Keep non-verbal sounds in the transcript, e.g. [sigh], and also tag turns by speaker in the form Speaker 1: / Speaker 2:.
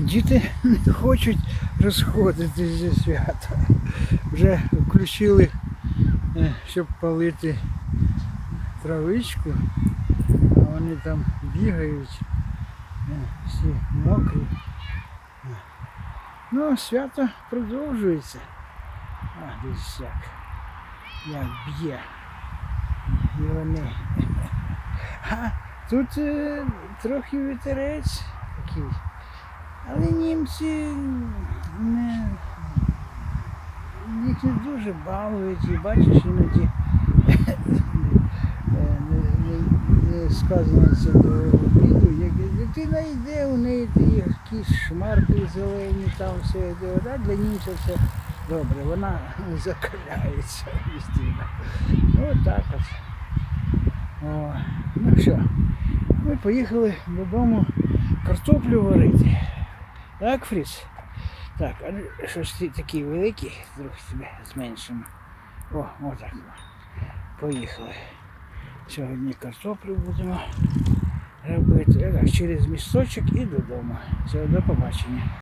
Speaker 1: Діти не хочуть розходитись зі свята. Вже включили, е, щоб палити травичку, а вони там бігають, е, всі мокрі. Ну, свято продовжується. А, десь як. Як б'є. І вони. [laughs] Тут е, трохи вітерець такий. Але німці не, їх не дуже балують, і бачиш іноді е, не, сказано це до обіду. Як дитина йде, у неї якісь шмарки зелені, там все йде. А для німця все добре, вона [laughs] закаляється постійно. Ну так от. О, ну що, ми поїхали додому картоплю варити. Так, Фріц? Так, а що ж ти такий великий, трохи тебе зменшимо. О, отак. Поїхали. Сьогодні картоплю будемо робити. Так, через місточок і додому. Все, до побачення.